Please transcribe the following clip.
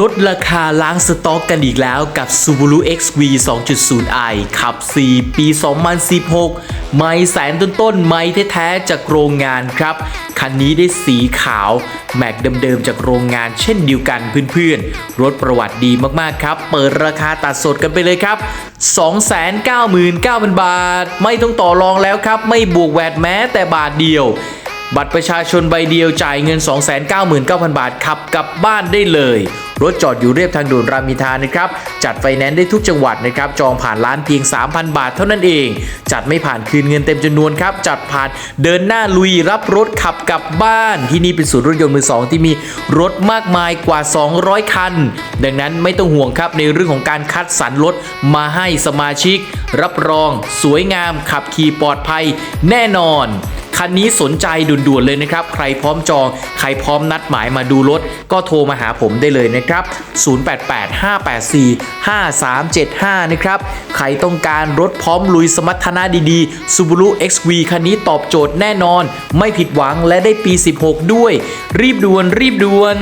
ลดราคาล้างสต็อกกันอีกแล้วกับ Subaru XV 2.0i ขับ 4 ปี 2016 ไม่แสนต้นๆไม่แท้ๆจากโรงงานครับ คันนี้ได้สีขาว แม็กเดิมๆจากโรงงานเช่นเดียวกันเพื่อนๆ รถประวัติดีมากๆครับ เปิดราคาตัดสดกันไปเลยครับ 299,000 บาท ไม่ต้องต่อรองแล้วครับ ไม่บวกแวดแม้แต่บาทเดียวบัตรประชาชนใบเดียวจ่ายเงิน 299,000 บาทขับกลับบ้านได้เลย รถจอดอยู่เรียบทางด่วนรามอินทรานะครับ จัดไฟแนนซ์ได้ทุกจังหวัดนะครับ จองผ่านร้านเพียง 3,000 บาทเท่านั้นเอง จัดไม่ผ่านคืนเงินเต็มจำนวนครับ จัดผ่านเดินหน้าลุยรับรถขับกลับบ้าน ที่นี่เป็นศูนย์รถยนต์มือสองที่มีรถมากมายกว่า 200 คัน ดังนั้นไม่ต้องห่วงครับในเรื่องของการคัดสรรรถมาให้สมาชิก รับรอง สวยงามขับขี่ปลอดภัยแน่นอน คันนี้สนใจด่วนๆเลยนะครับ ใครพร้อมจอง ใครพร้อมนัดหมายมาดูรถ ก็โทรมาหาผมได้เลยนะครับ 0885845375 นะครับ ใครต้องการรถพร้อมลุยสมรรถนะดีๆ Subaru XV คันนี้ตอบโจทย์แน่นอน ไม่ผิดหวังและได้ปี 16 ด้วย รีบด่วนรีบด่วน